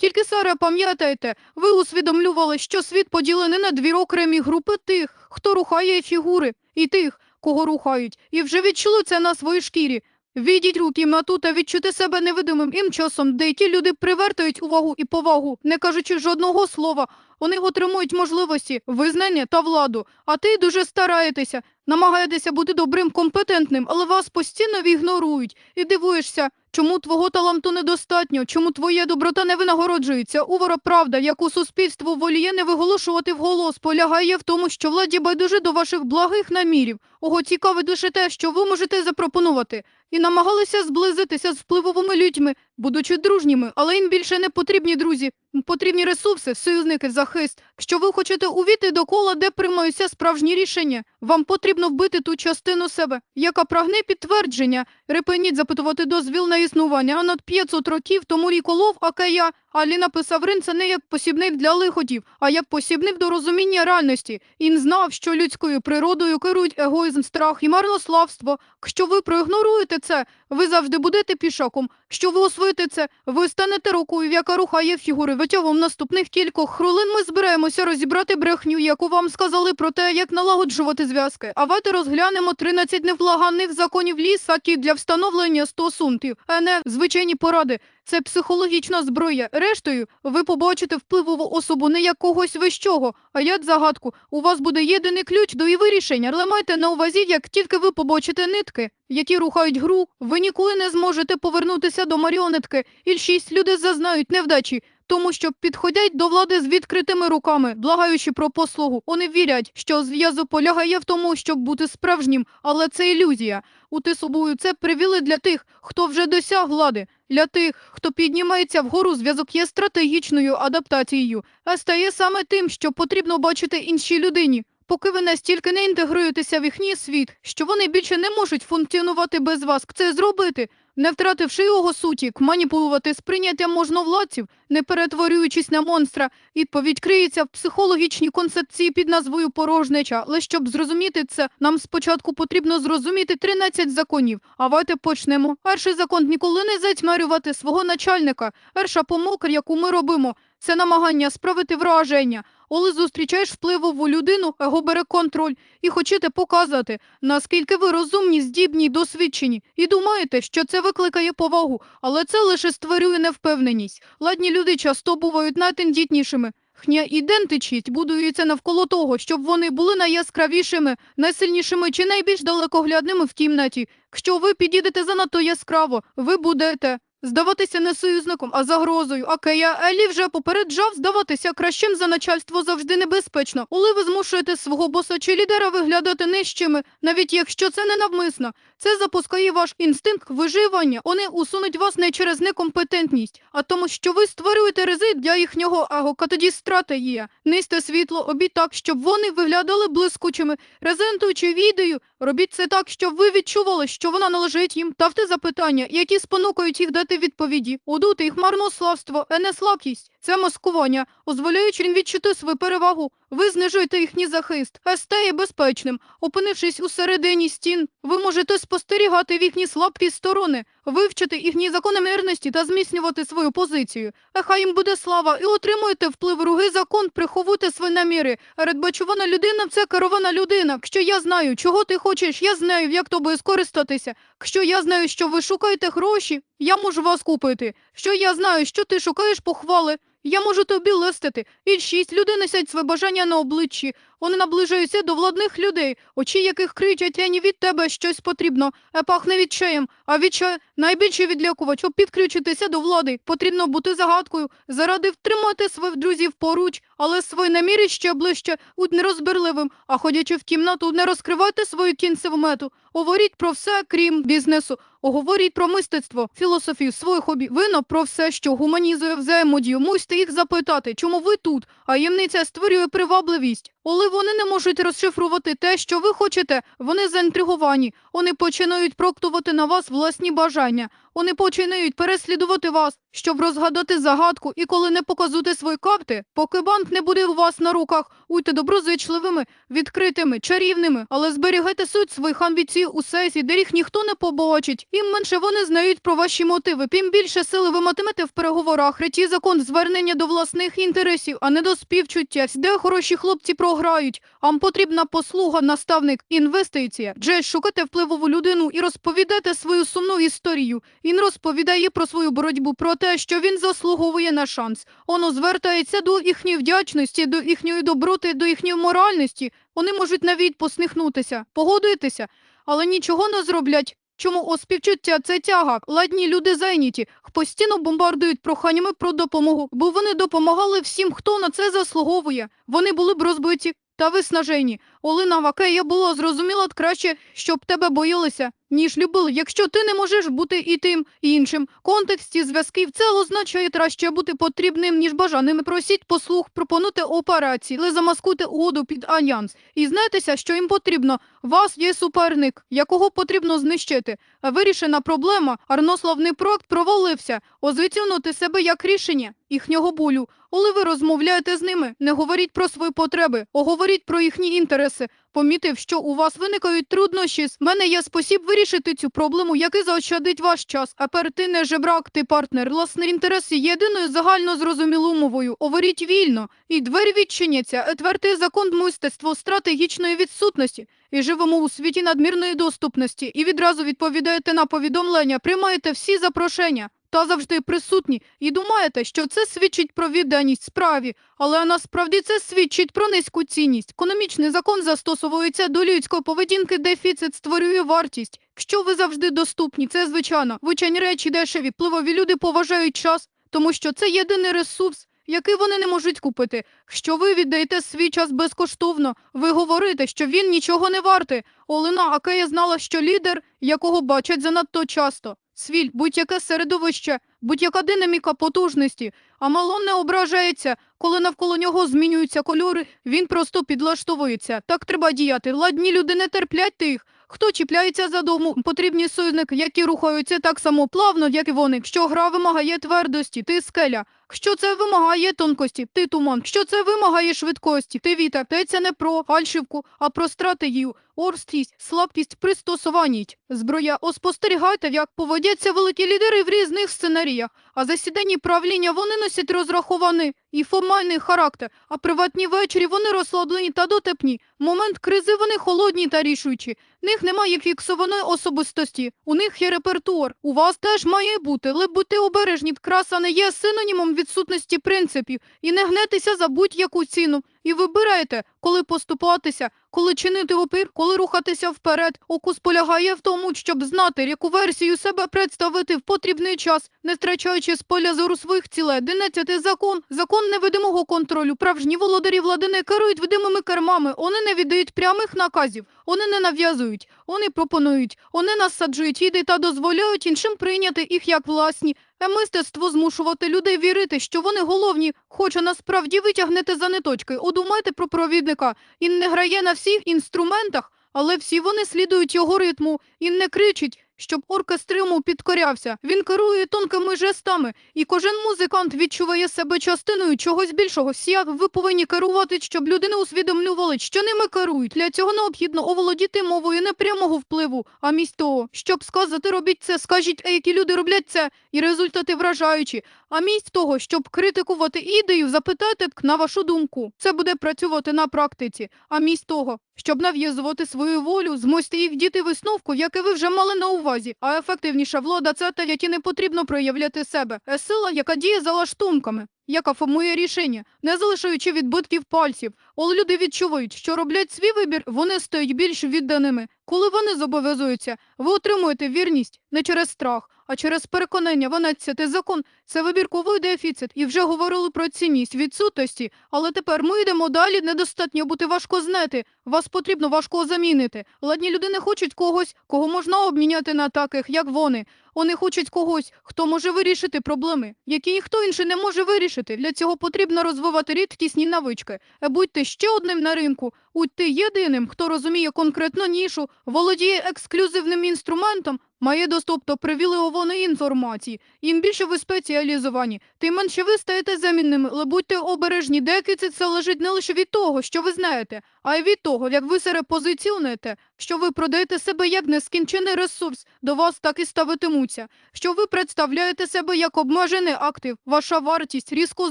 Тільки Сара, пам'ятайте, ви усвідомлювали, що світ поділений на дві окремі групи тих, хто рухає фігури, і тих, кого рухають, і вже відчули це на своїй шкірі. Відіть у кімнату та відчути себе невидимим ім часом, де ті люди привертають увагу і повагу, не кажучи жодного слова. Вони отримують можливості, визнання та владу. А ти дуже стараєтеся, намагаєтеся бути добрим, компетентним, але вас постійно ігнорують. І дивуєшся, чому твого таланту недостатньо, чому твоя доброта не винагороджується. Увора правда, яку суспільство воліє не виголошувати вголос, полягає в тому, що владі байдуже до ваших благих намірів. Ого, цікавить лише те, що ви можете запропонувати. І намагалися зблизитися з впливовими людьми, будучи дружніми, але їм більше не потрібні друзі. Потрібні ресурси, союзники, захист. Якщо ви хочете увійти до кола, де приймаються справжні рішення, вам потрібно вбити ту частину себе, яка прагне підтвердження. Репеніть запитувати дозвіл на існування. А над 500 років тому ріколов Акая Алі написав Рин це не як посібник для лиходів, а як посібник до розуміння реальності. Він знав, що людською природою керують егоїзм, страх і марнославство. Якщо ви проігноруєте це, ви завжди будете пішаком. Що ви освоїте це, ви станете рукою, яка рухає фігури. Витягом наступних кількох хвилин ми збираємося розібрати брехню, яку вам сказали про те, як налагоджувати зв'язки. А давайте розглянемо 13 невблаганних законів лісаки для встановлення стосунків, а не звичайні поради. Це психологічна зброя. Рештою, ви побачите впливову особу не як когось вищого, а як загадку. У вас буде єдиний ключ до її вирішення. Але майте на увазі, як тільки ви побачите нитки, які рухають гру, ви ніколи не зможете повернутися до маріонетки. І шість люди зазнають невдачі. Тому що підходять до влади з відкритими руками, благаючи про послугу. Вони вірять, що зв'язок полягає в тому, щоб бути справжнім, але це ілюзія. Ути собою це привіли для тих, хто вже досяг влади. Для тих, хто піднімається вгору, зв'язок є стратегічною адаптацією, а стає саме тим, що потрібно бачити іншій людині. Поки ви настільки не інтегруєтеся в їхній світ, що вони більше не можуть функціонувати без вас, це зробити, не втративши його суті, маніпулювати сприйняттям можновладців, не перетворюючись на монстра. Відповідь криється в психологічній концепції під назвою порожнеча. Але щоб зрозуміти це, нам спочатку потрібно зрозуміти 13 законів. А давайте почнемо. Перший закон ніколи не затьмарювати свого начальника. Перша помилка, яку ми робимо, це намагання справити враження. Коли зустрічаєш впливову людину, його бере контроль і хочете показати, наскільки ви розумні, здібні й досвідчені, і думаєте, що це викликає повагу, але це лише створює невпевненість. Ладні люди часто бувають найтендітнішими. Хня ідентичність будується навколо того, щоб вони були найяскравішими, найсильнішими чи найбільш далекоглядними в кімнаті. Якщо ви підійдете занадто яскраво, ви будете здаватися не союзником, а загрозою. А Елі вже попереджав здаватися кращим за начальство завжди небезпечно. Коли ви змушуєте свого боса чи лідера виглядати нижчими, навіть якщо це не навмисно, це запускає ваш інстинкт виживання. Вони усунуть вас не через некомпетентність, а тому, що ви створюєте ризик для їхнього его. Тоді стратегія. Низьте світло, обіть так, щоб вони виглядали блискучими, презентуючи відео. Робіть це так, щоб ви відчували, що вона належить їм. Ставте запитання, які спонукають їх дати відповіді. Удути їх марнославство, а не слабкість. Це маскування, дозволяючи їм відчути свою перевагу. Ви знижуєте їхній захист, а стає безпечним. Опинившись у середині стін, ви можете спостерігати в їхні слабкі сторони, вивчити їхні закономірності та зміцнювати свою позицію. А хай їм буде слава, і отримуєте вплив руги закон, приховуйте свої наміри. Передбачувана людина це керована людина. Якщо я знаю, чого ти хочеш, я знаю, як тобою скористатися. Якщо я знаю, що ви шукаєте гроші, я можу вас купити. Що я знаю, що ти шукаєш похвали. Я можу тобі листити. І шість люди несять своє бажання на обличчі. Вони наближаються до владних людей, очі яких кричать «Ені від тебе щось потрібно, а пахне відчаєм. А відчай найбільший відлякувач, щоб підключитися до влади. Потрібно бути загадкою, заради втримати своїх друзів поруч, але свої наміри ще ближче, будь нерозбірливим, а ходячи в кімнату, не розкривайте свою кінцеву мету. Говоріть про все, крім бізнесу. Говоріть про мистецтво, філософію, своє хобі, вино про все, що гуманізує взаємодію. Мусьте їх запитати, чому ви тут, а ємниця створює привабливість. Коли вони не можуть розшифрувати те, що ви хочете, вони заінтриговані. Вони починають проктувати на вас власні бажання. Вони починають переслідувати вас. Щоб розгадати загадку і коли не показувати свої карти, поки банк не буде у вас на руках, будьте доброзичливими, відкритими, чарівними, але зберігайте суть своїх амбіцій у сесії, де їх ніхто не побачить. Ім менше вони знають про ваші мотиви, тим більше сили ви матимете в переговорах. Реті закон звернення до власних інтересів, а не до співчуття. Де хороші хлопці програють. Вам потрібна послуга, наставник, інвестиція. Джей, шукайте впливову людину і розповідайте свою сумну історію. Він розповідає про свою боротьбу, про те, що він заслуговує на шанс. Воно звертається до їхньої вдячності, до їхньої доброти, до їхньої моральності. Вони можуть навіть посміхнутися, погодитися, але нічого не зроблять. Чому о співчуття це тяга? Ладні люди зайняті, постійно бомбардують проханнями про допомогу, бо вони допомагали всім, хто на це заслуговує. Вони були б розбиті та виснажені. Олена Вакея було зрозуміло краще, щоб тебе боялися, ніж любили. Якщо ти не можеш бути і тим, і іншим. Контексті зв'язків це означає краще бути потрібним, ніж бажаним. Просіть послуг, пропонуйте операції, але замаскуйте угоду під альянс. І знайтеся, що їм потрібно. Вас є суперник, якого потрібно знищити. Вирішена проблема. Арнославний проект провалився. Озвітюнути себе як рішення їхнього болю. Коли ви розмовляєте з ними, не говоріть про свої потреби, оговоріть про їхні інтереси. Помітив, що у вас виникають труднощі. В мене є спосіб вирішити цю проблему, який заощадить ваш час. А пер ти не жебрак, ти партнер. Власний інтерес є єдиною загально зрозумілою мовою. Говоріть вільно, і двері відчиняться. Етвертий закон мистецтво стратегічної відсутності. І живемо у світі надмірної доступності. І відразу відповідаєте на повідомлення, приймаєте всі запрошення. Та завжди присутні, і думаєте, що це свідчить про відданість справі, але насправді це свідчить про низьку цінність. Економічний закон застосовується до людської поведінки, дефіцит створює вартість. Якщо ви завжди доступні, це звичайно. Звичайні речі дешеві, впливові люди поважають час, тому що це єдиний ресурс, який вони не можуть купити. Що ви віддаєте свій час безкоштовно, ви говорите, що він нічого не вартий. Олена Акея знала, що лідер, якого бачать занадто часто. Свіль, будь-яке середовище, будь-яка динаміка потужності. А Малон не ображається, коли навколо нього змінюються кольори, він просто підлаштовується. Так треба діяти. Ладні люди не терплять тих. Хто чіпляється за дому, потрібні союзники, які рухаються так само плавно, як і вони. Що гра вимагає твердості, ти скеля. Що це вимагає тонкості, ти туман. Що це вимагає швидкості, ти вітер. Йдеться не про фальшивку, а про стратегію, орстрість, слабкість, пристосуваність. Зброя, оспостерігайте, як поводяться великі лідери в різних сценаріях. А засідання правління вони носять розрахований і формальний характер, а приватні вечорі вони розслаблені та дотепні. Момент кризи вони холодні та рішучі. В них немає фіксованої особистості. У них є репертуар. У вас теж має бути, але будьте обережні. Краса не є синонімом відсутності принципів. І не гнетеся за будь-яку ціну. І вибирайте, коли поступатися, коли чинити опір, коли рухатися вперед. Окус полягає в тому, щоб знати, яку версію себе представити в потрібний час, не втрачаючи з поля зору своїх цілей. Одинадцятий закон, закон невидимого контролю. Правжні володарі влади не керують видимими кермами. Вони не віддають прямих наказів, вони не нав'язують, вони пропонують, вони насаджують іди та дозволяють іншим прийняти їх як власні. Е, Мистецтво змушувати людей вірити, що вони головні, хоча насправді витягнете за ниточки. Одумайте про провідника. Він не грає на всіх інструментах, але всі вони слідують його ритму. Він не кричить, щоб оркестриму підкорявся. Він керує тонкими жестами, і кожен музикант відчуває себе частиною чогось більшого. Всі ви повинні керувати, щоб людини усвідомлювали, що ними керують. Для цього необхідно оволодіти мовою не прямого впливу, а місць того, щоб сказати, робіть це, скажіть, які люди роблять це, і результати вражаючі. А мість того, щоб критикувати ідею, запитайте на вашу думку. Це буде працювати на практиці. А мість того, щоб нав'язувати свою волю, змусьте їх діти висновку, яке ви вже мали на увазі. А ефективніша влада це та, які не потрібно проявляти себе. Е сила, яка діє за лаштунками. Яка формує рішення, не залишаючи відбитків пальців, але люди відчувають, що роблять свій вибір, вони стають більш відданими. Коли вони зобов'язуються, ви отримуєте вірність не через страх, а через переконання. 12 закон це вибірковий дефіцит, і вже говорили про цінність відсутності. Але тепер ми йдемо далі. Недостатньо бути важко знати. Вас потрібно важко замінити. Ладні люди не хочуть когось, кого можна обміняти на таких, як вони. Вони хочуть когось, хто може вирішити проблеми, які ніхто інший не може вирішити. Для цього потрібно розвивати рідкісні навички. Будьте ще одним на ринку, будьте єдиним, хто розуміє конкретну нішу, володіє ексклюзивним інструментом. Має доступ до привілейованої інформації. Їм більше ви спеціалізовані, тим менше ви стаєте замінними, але будьте обережні, деякі це залежить не лише від того, що ви знаєте, а й від того, як ви себе позиціонуєте, що ви продаєте себе як нескінчений ресурс, до вас так і ставитимуться. Що ви представляєте себе як обмежений актив, ваша вартість різко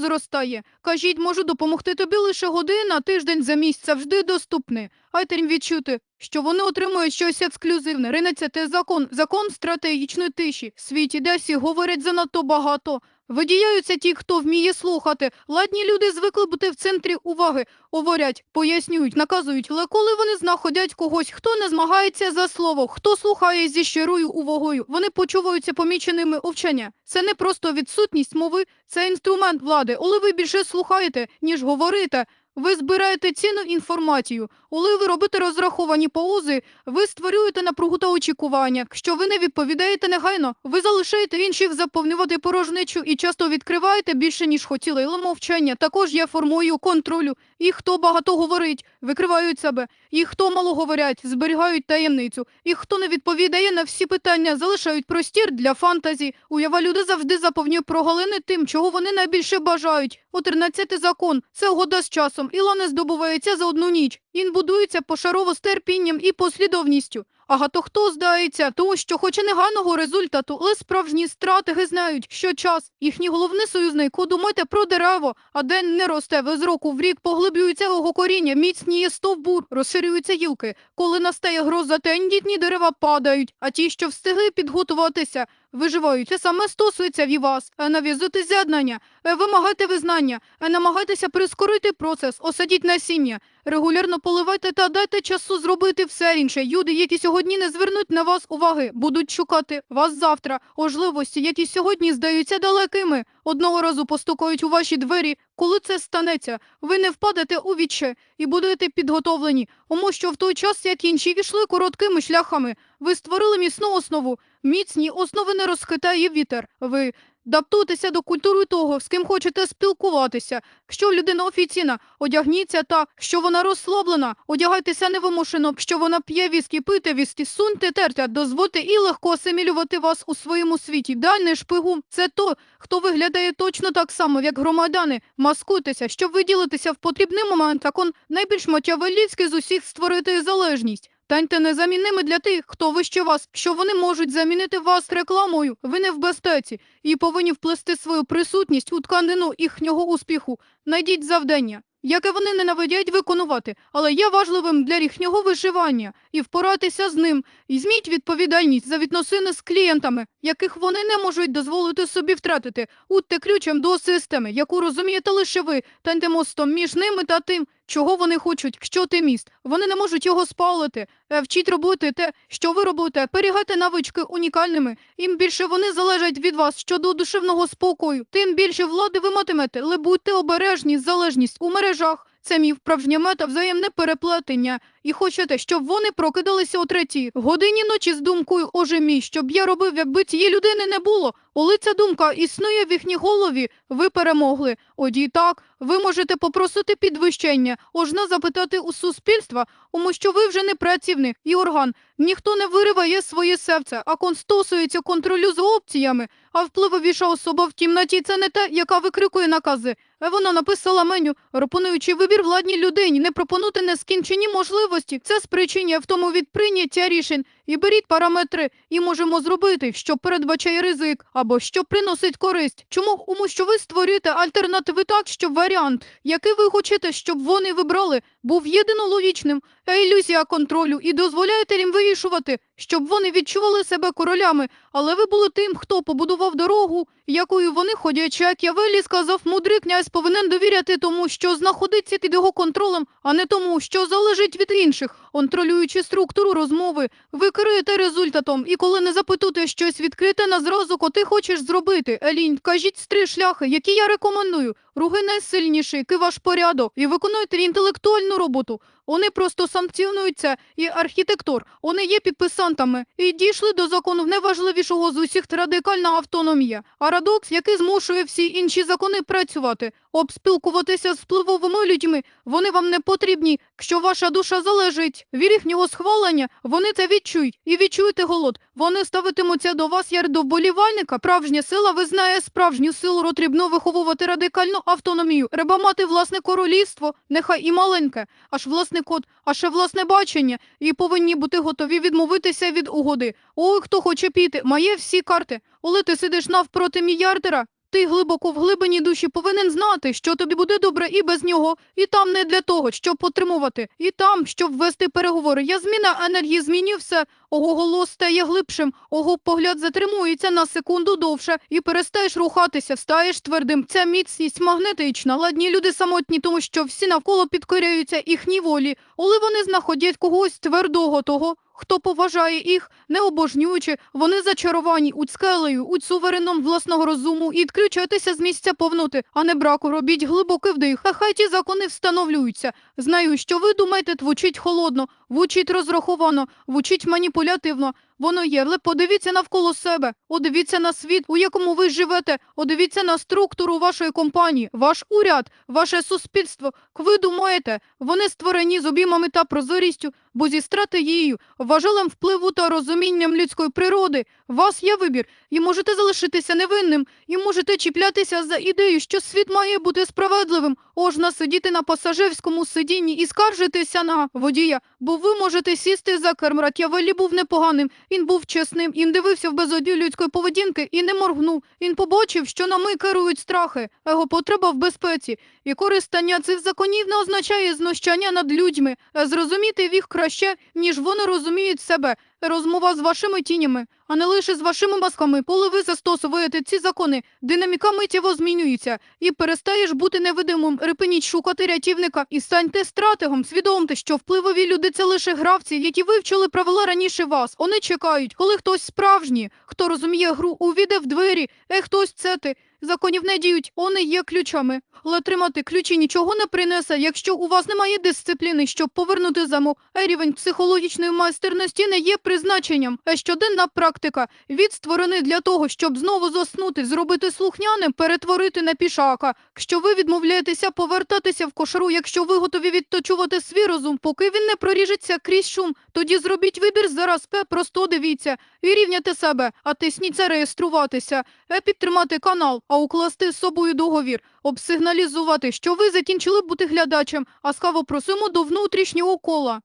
зростає. Кажіть, можу допомогти тобі лише година, тиждень за місяць завжди доступний. Дайте відчути, що вони отримують щось ексклюзивне. Ринеться те закон, закон стратегічної тиші. В світі, де всі говорять занадто багато. Видіяються ті, хто вміє слухати. Ладні люди звикли бути в центрі уваги. Говорять, пояснюють, наказують, але коли вони знаходять когось, хто не змагається за слово, хто слухає зі щирою увагою, вони почуваються поміченими овчання. Це не просто відсутність мови, це інструмент влади. Коли ви більше слухаєте, ніж говорите, ви збираєте цінну інформацію. Коли ви робите розраховані паузи, ви створюєте напругу та очікування. Якщо ви не відповідаєте негайно, ви залишаєте інших заповнювати порожнечу і часто відкриваєте більше, ніж хотіли. Але мовчання також є формою контролю. І хто багато говорить, викривають себе. І хто мало говорять, зберігають таємницю. І хто не відповідає на всі питання, залишають простір для фантазії. Уява люди завжди заповнює прогалини тим, чого вони найбільше бажають. О 13 закон це угода з часом. Іла не здобувається за одну ніч. Він будується пошарово з терпінням і послідовністю. Агато хто здається, тому що хоче неганого результату, але справжні стратеги знають, що час їхній головний союзник. Думайте про дерево, а день не росте. Ви з року в рік поглиблюється його коріння, міцніє стовбур, розширюються гілки. Коли настає гроза, тендітні дерева падають, а ті, що встигли підготуватися, виживають. Це саме стосується і вас. Е, Нав'язуйте з'єднання, е, вимагайте визнання, е, намагайтеся прискорити процес, осадіть насіння. Регулярно поливайте та дайте часу зробити все інше. Люди, які сьогодні не звернуть на вас уваги, будуть шукати вас завтра. Можливості, які сьогодні здаються далекими, одного разу постукають у ваші двері. Коли це станеться, ви не впадете у віче і будете підготовлені, тому що в той час, як інші йшли короткими шляхами, ви створили міцну основу. Міцні основи не розхитає вітер. Ви Даптуйтеся до культури того, з ким хочете спілкуватися. Якщо людина офіційна, одягніться так, що вона розслаблена, одягайтеся невимушено, якщо вона п'є віскі, пийте віскі, суньте тертя, дозвольте і легко асимілювати вас у своєму світі. Дальний шпигун – це той, хто виглядає точно так само, як громадяни. Маскуйтеся, щоб виділитися в потрібний момент, так он найбільш матявеліцький з усіх створити залежність. Станьте незамінними для тих, хто вище вас, що вони можуть замінити вас рекламою. Ви не в безпеці і повинні вплести свою присутність у тканину їхнього успіху. Найдіть завдання, яке вони ненавидять виконувати, але є важливим для їхнього виживання і впоратися з ним. Візьміть відповідальність за відносини з клієнтами, яких вони не можуть дозволити собі втратити. Будьте ключем до системи, яку розумієте лише ви, таньте мостом між ними та тим, чого вони хочуть, що ти міст. Вони не можуть його спалити. Е, Вчіть робити те, що ви робите, перігайте навички унікальними. Їм більше вони залежать від вас щодо душевного спокою, тим більше влади ви матимете, але будьте обережні, залежність у мережах. Це мій вправжня мета взаємне переплетення. І хочете, щоб вони прокидалися о третій годині ночі з думкою «Оже мій, щоб я робив, якби цієї людини не було. Коли ця думка існує в їхній голові, ви перемогли. Оді так, ви можете попросити підвищення, можна запитати у суспільства, тому що ви вже не працівник і орган. Ніхто не вириває своє серце, а констосується контролю за опціями. А впливовіша особа в кімнаті це не та, яка викрикує накази. Вона написала меню, пропонуючи вибір владній людині, не пропонувати нескінчені можливості. Це спричиняє в тому від прийняття рішень. І беріть параметри, і можемо зробити, що передбачає ризик або що приносить користь. Чому? Тому що ви створюєте альтернативи так, щоб варіант, який ви хочете, щоб вони вибрали, був єдинологічним, а ілюзія контролю і дозволяєте їм вирішувати, щоб вони відчували себе королями, але ви були тим, хто побудував дорогу, якою вони ходять. Як Явелі сказав, мудрий князь повинен довіряти тому, що знаходиться під його контролем, а не тому, що залежить від інших. Контролюючи структуру розмови, ви результатом, і коли не запитуєте щось відкрите на зразу, ко ти хочеш зробити. Елінь, кажіть три шляхи, які я рекомендую. Руги найсильніший, ваш порядок, і виконуйте інтелектуальну роботу. Вони просто санкціонуються, і архітектор, вони є підписантами і дійшли до закону найважливішого з усіх – радикальна автономія. Парадокс, який змушує всі інші закони працювати, обспілкуватися з впливовими людьми. Вони вам не потрібні, якщо ваша душа залежить від їхнього схвалення, вони це відчують і відчуєте голод. Вони ставитимуться до вас як до вболівальника. Справжня сила визнає справжню силу, потрібно виховувати радикальну автономію. Треба мати власне королівство, нехай і маленьке, аж власний код, а ще власне бачення, і повинні бути готові відмовитися від угоди. Ой, хто хоче піти, має всі карти. Коли ти сидиш навпроти мільярдера, ти глибоко в глибині душі повинен знати, що тобі буде добре і без нього, і там не для того, щоб потримувати, і там, щоб вести переговори. Я зміна енергії змінює все. Ого голос стає глибшим, ого погляд затримується на секунду довше і перестаєш рухатися, стаєш твердим. Ця міцність магнетична. Ладні люди самотні, тому що всі навколо підкоряються їхній волі, коли вони знаходять когось твердого того. Хто поважає їх, не обожнюючи, вони зачаровані у скелею, у сувереном власного розуму і відключатися з місця повноти, а не браку. Робіть глибокий вдих. А хай ті закони встановлюються. Знаю, що ви думаєте, твучить холодно, вучить розраховано, вучить маніпулятивно. Воно є, але подивіться навколо себе, одивіться на світ, у якому ви живете, одивіться на структуру вашої компанії, ваш уряд, ваше суспільство. Ви думаєте, вони створені з обіймами та прозорістю, бо зі стратегією, важелем впливу та розумінням людської природи. Вас є вибір, і можете залишитися невинним, і можете чіплятися за ідею, що світ має бути справедливим, ожна сидіти на пасажирському сидінні і скаржитися на водія, бо ви можете сісти за керм. Ратявелі був непоганим, він був чесним, він дивився в безодію людської поведінки і не моргнув. Він побачив, що нами керують страхи, його потреба в безпеці. І користання цих законів не означає знущання над людьми, а зрозуміти їх краще, ніж вони розуміють себе. Розмова з вашими тінями, а не лише з вашими масками. Коли ви застосовуєте ці закони, динаміка миттєво змінюється і перестаєш бути невидимим. Репиніть шукати рятівника і станьте стратегом. Свідомте, що впливові люди це лише гравці, які вивчили правила раніше вас. Вони чекають, коли хтось справжній, хто розуміє гру, увійде в двері, е хтось це ти. Законів не діють, вони є ключами. Але тримати ключі нічого не принесе, якщо у вас немає дисципліни, щоб повернути замок. Рівень психологічної майстерності не є призначенням. А щоденна практика від створений для того, щоб знову заснути, зробити слухняним, перетворити на пішака. Якщо ви відмовляєтеся повертатися в кошару, якщо ви готові відточувати свій розум, поки він не проріжеться крізь шум, тоді зробіть вибір зараз. Пе, просто дивіться і рівняти себе, а тисніться реєструватися, е, підтримати канал, а укласти з собою договір, обсигналізувати, що ви закінчили бути глядачем, а скаво просимо до внутрішнього кола.